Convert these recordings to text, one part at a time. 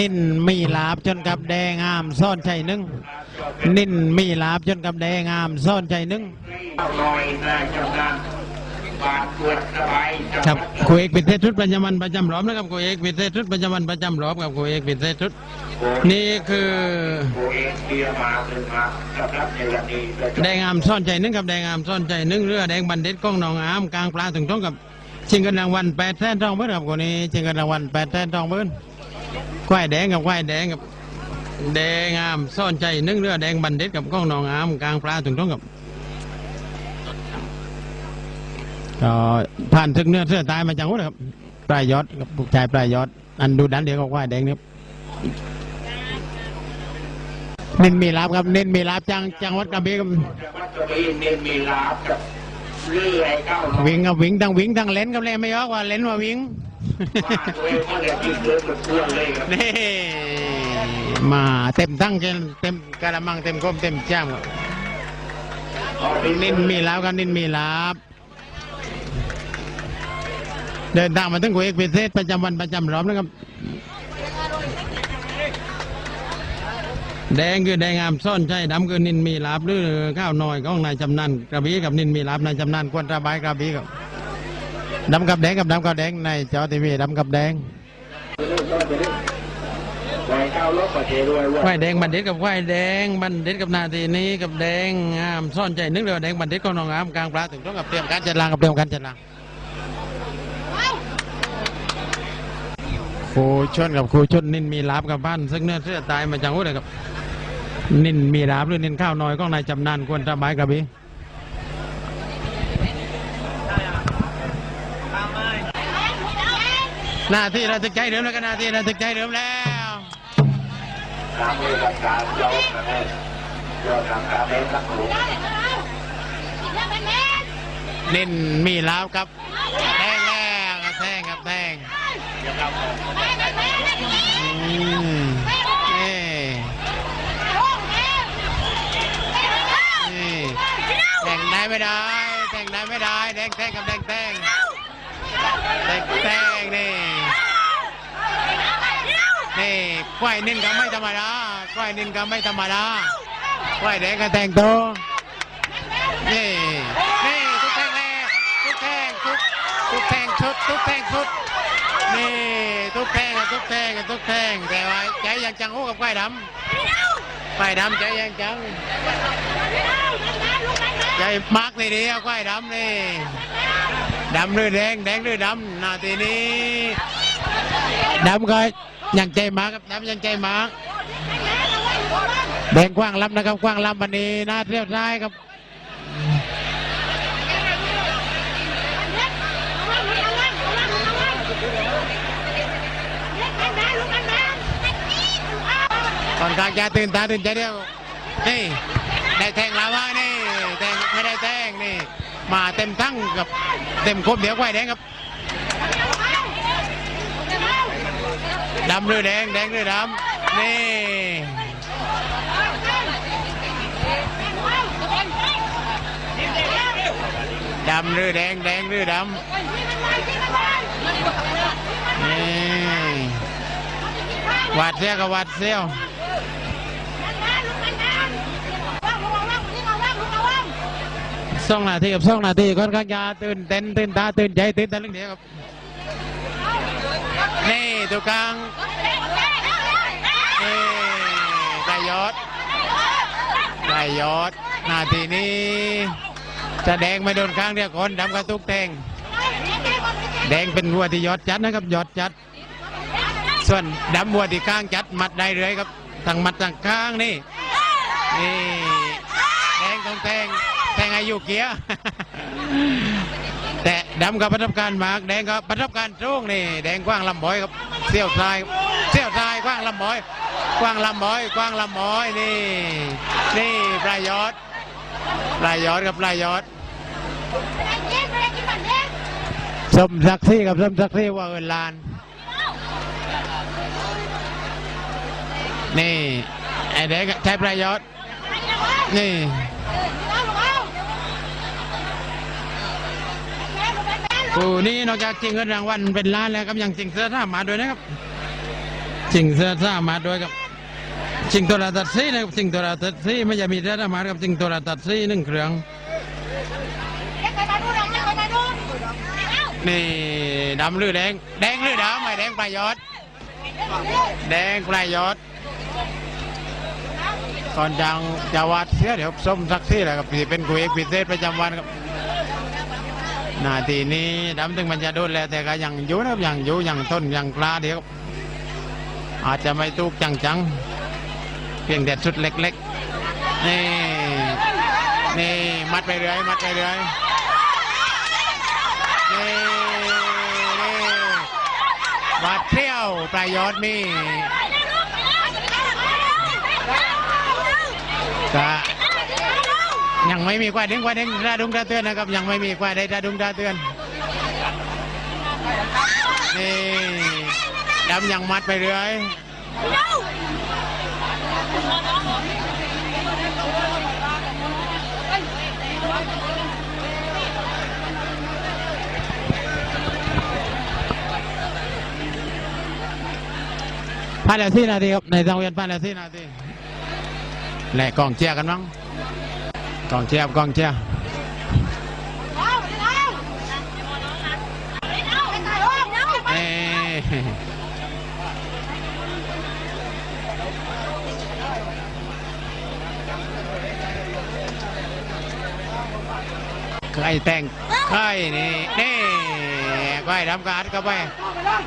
นิ่นมีลาบจนกับแดงงามซ่อนใจนึ่งนิ่นมีลาบจนกับแดงงามซ่อนใจนึ่งลอยนายจำนานบาดปวดสบายครับครูเอกปิเทศชุดประจำวันประจำรอบนะครับครูเอกปิเทศชุดประจำวันประจำรอบครับครูเอกปิเทศชุดนี่คือแดงงามซ่อนใจนึ่งกับแดงงามซ่อนใจนึ่งเรือแดงบันเด็ดกล้องหนองอามกลางปลาถึงท้องกับชิงเงินรางวัลแปดแสนทองเบิ้ลครับคนนี้ชิงเงินรางวัลแปดแสนทองเบิ้ล ควายแดงกับควายแดงกับแดงงามซ่อนใจหนึ่งเรือแดงบันเด็ดกับกล้องหนองอามกลางปลาถึงท้องกับก็ผ่านถึงเนื้อเสื้อตายมาจังหวัดครับปลายยอดกับผู้ชายปลายยอด อันดูดันเดียวกับควายแดงนี่ครับเน้นมีลาบครับเน้นมีลาบจังจังหวัดกระบี่ครับวัดกระบี่เนี่ยมีลาบกับเรื่อยเก้าร้อยวิ่งกับวิ่งทั้งวิ่งทั้งเล่นกับเล่นไม่ยอกว่าเล่นว่าวิ่ง นี่มาเต็มทั้งเต็มกระมังเต็มก้มเต็มจ้ามครับนินมีลาบกันนินมีลาบเดินทางมาถึงกุยเอกพิเศษประจำวันประจำรอบนะครับแดงคือแดงงามซ่อนใช่ดำคือนินมีลาบหรือข้าวน้อยของนายจำนันกระบี่กับนินมีลาบนายจำนันควรระบายกระบี่กับ ดำกับแดงกับดำกับแดงในจอทีวีดำกับแดงไว้เก้าลบประเทศด้วยควาว่ายแดงบันเด็ดกับควายแดงบันเด็ดกับนาทีนี้กับแดงงามซ่อนใจนึกเลยว่าแดงบันเด็ดก็น้องงามกลางปลาถึงต้องกับเตรียมการจัดรางกับเตรียมการจัดรางครูชนกับครูชนนินมีลาบกับบ้าน ซึ่งเนื้อเสื้อตายมาจังหวัดเลยครับนินมีลาบหรือนินข้าวน้อยก็นายจำนานควรระบายกระบี่ หน้าที่เราตึกใจเดิมแล้วก็หน้าที่เราตึกใจเดิมแล้วตามเลยกับการเราเนี่ยเราทำการเล่นนักหลวงนินมีลาวครับแทงแล้วครับแทงครับแทงอืมนี่นี่แทงได้ไม่ได้แทงได้ไม่ได้แดงแทงกับแดงแทงแดงแทงนี่ ควายนินก็ไม่ธรรมดาควายนินก็ไม่ธรรมดาควายแดงก็แทงโตนี่นี่ทุกแทงแรกทุกแทงทุกทุกแทงชุดทุกแทงชุดนี่ทุกแทงอะทุกแทงอะทุกแทงแต่ว่าใจยังจังหู้กับควายดำควายดำใจยังจังใจมักนี่ดีอะควายดำนี่ดำหรือแดงแดงหรือดำนาทีนี้ดำก็ ยังใจมาครับดำยังใจมากแดงกว้างลำนะครับกว้างลำวันนี้หน้าเรียบร้ายครับก่อนกลางจะตื่นตาตื่นใจเดียวนี่ได้แทงลาวานี่แทงไม่ได้แทงนี่มาเต็มทั้งกับเต็มครบเดี๋ยวควายแดงครับ ดำหรือแดง แดงหรือดำ นี่ ดำหรือแดง แดงหรือดำ นี่หวาดเสียวกับหวาดเสียวสองนาทีกับสองนาทีค่อนข้างจะตื่นเต้นตื่นตาตื่นใจตื่นตาเรื่องเดียวครับ นี่ตัวกลางนี่ได้ยอดได้ยอดนาทีนี้จะแดงไม่โดนข้างเดียวคนดำกระตุกแทงแดงเป็นวัวที่ยอดจัดนะครับยอดจัด ส่วนดำวัวที่ข้างจัดมัดได้เลยครับทั้งมัดทั้งข้างนี่นี่แดงต้องแทงแทงอายุเกียร์ แต่ดำกับประสบการณ์มากแดงกับประสบการณ์สูงนี่แดงกว้างลำบอยครับเสี้ยวทรายเสี้ยวทรายกว้างลำบอย กว้างลำบอย กว้างลำบอยนี่ นี่ปลายยอดปลายยอดกับปลายยอดสมศักดิ์ศรีกับสมศักดิ์ศรีว่าเอินลาน นี่ไอ้เด็กใช้ประโยชน์นี่ กูนี่นอกจากจริงเงินรางวัลเป็นล้านแล้วก็ยังจริงเสื้อท่ามาด้วยนะครับชิงเสื้อซ่ามาด้วยครับชิงตัวละตัดซีนะครับชิงตัวละตัดซีไม่จะมีเสื้อซ่ามาครับชิงตัวละตัดซีหนึ่งเครื่องนี่ดำหรือแดงแดงหรือดำไม่แดงปลายยศแดงปลายยศก่อนจังจะวัดเสียเดี๋ยวส้มสักที่แหละครับเป็นกุยเอกพิเศษประจำวันครับ นาทีนี้ดำถึงมันจะโดนแล้วแต่ก็ยังอยู่นะครับยังอยู่ยังต้นยังกล้าเดี๋ยวอาจจะไม่ตุกจังจังๆเพียงแต่ชุดเล็กๆนี่นี่มัดไปเรื่อยมัดไปเรื่อยนี่นี่บาดเที่ยวปลายยอดนี่ก็ ยังไม่มีควายเด้งควายเด้งระดุงระเตือนนะครับ ยังไม่มีควายใดระดุงระเตือนนี่ดำยังมัดไปเรื่อยผ่านล้วสี่นาทีครับในสังเวียนผ่านล้วสี่นาทีแหละกองเชียร์กันมั้ง กองเชียร์กองเชียร์เอ้ใครแต่งใครนี่นี่ใครดำกาดเข้าไป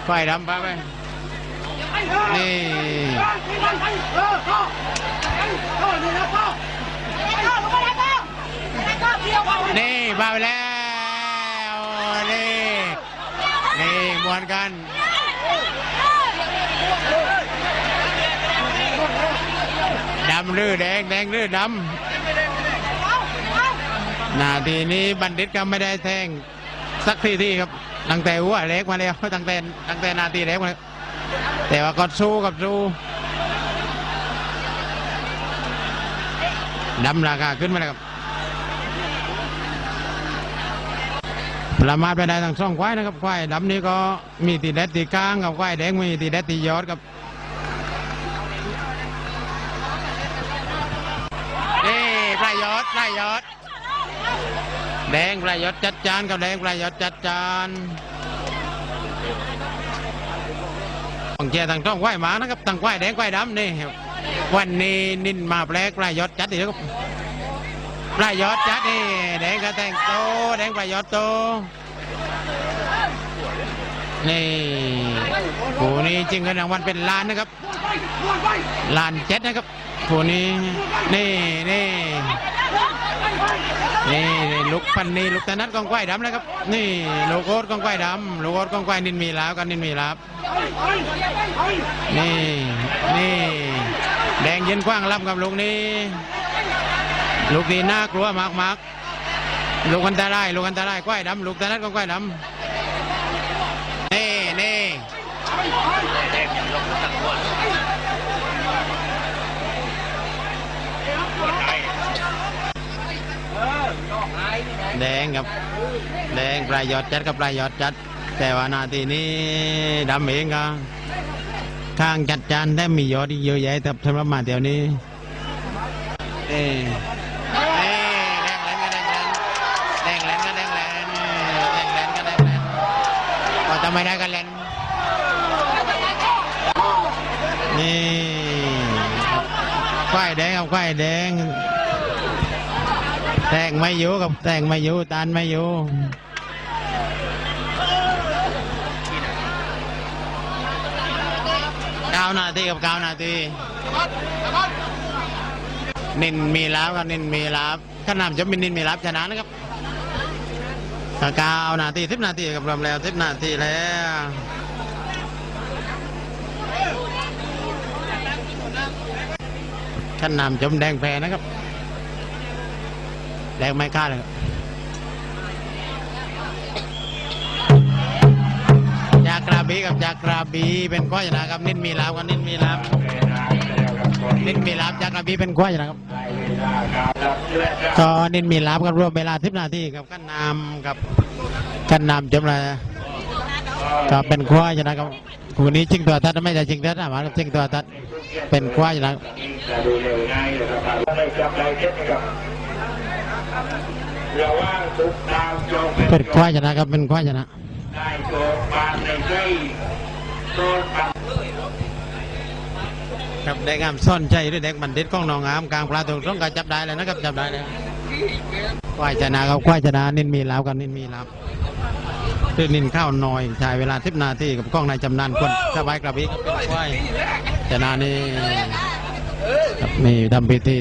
ใครดำไปไปนี่ นี่มาแล้วนี่นี่มวนกันดำหรือแดงแดงหรือดำนาทีนี้บัณฑิตก็ไม่ได้แทงสักทีที่ครับตั้งแต่หัวเล็กมาแล้วตั้งแต่ตั้งแต่นาทีเล็กมาแล้วแต่ว่าก็สู้กับสู้ดำราคาขึ้นมาแล้วครับ ประมาไปได้ทั้งสองควายนะครับควายดำนี้ก็มีตีเด็ดตีก้างกับควายแดงมีตีเด็ดตียอดครับนี่ปลายยอดปลายยอดแดงปลายยอดจัดจานกับแดงปลายยอดจัดจานของแกทางช่องควายหมานะครับทางควายแดงควายดำนี่วันนี้นินมาแปลกปลายยอดจัดอีกแล้วครับ ปลายยอดจัดนี่แดงก็แต่งโตแดงปลายยอดโตนี่ผู้นี้จริงกันรางวัลเป็นล้านนะครับล้านเจ็ดนะครับผู้นี้นี่นี่นี่นี่ลูกพันนี่ลูกตะนัดกองควายดำนะครับ นี่ลูกโอ๊ตกองควายดำลูกโอ๊ตกองควายนินมีลาวกันนินมีลาบนี่นี่แดงเย็นกว้างลำกับลูกนี้ ลูกนี้น่ากลัวมากมากๆลูกอันตรายลูกอันตรายควายดำลูกตะนัดก็ควายดำนี่นี่แดงกับ แดงปลายยอดจัดกับปลายยอดจัด แต่ว่านาทีนี้ดำเองก็ข้างจัดจานได้มียอดอีกเยอะแยะแต่สำหรับมาเดี๋ยวนี้เอ ไม่ได้ก็แลนนี่ควายแดงกับควายแดง แตงไม่อยู่กับแตงไม่อยู่ตานไม่อยู่เก้านาทีกับเก้านาทีนินมีรับครับนินมีรับขนาดจะมีนินมีรับชนะนะครับ เก้านาทีสิบนาทีกับรวมแล้วสิบนาทีแล้วขนาดจมแดงแพนะครับ แดงไม่กล้าเลยครับจากกราบีกับจากกราบีเป็นก้อยนะครับนินมีรับกับนินมีรั บนินมีรับจากกราบีเป็นก้อยนะครับก็นินมีรับกับรวมเวลาสิบนาทีกับกันนำกับกันนำจำเลยก็เป็นควายนะครับควันนี้ชิงตัวทัดไม่ได้ชิงตัวทัดมาครับชิงตัวทัดเป็นควายนะเร็วง่ายเลยครับเป็นควายชนะครับเป็นควายชนะได้โจงปานในใจโซนปัน ครับแดงงามซ่อนใจด้วยแดกบันเด็ดกล้องนองงามกลางปลาตรงต้องการจับได้เลยนะครับจับได้เลยควายชนะครับควายชนะนินมีแล้วกันนินมีแล้วตื่นินข้าวน้อยชายเวลาทิพนาที่กับกล้องนายจำนานคนสบายกระบี่ครับควายชนะนี่ครับนี่ทำพิธี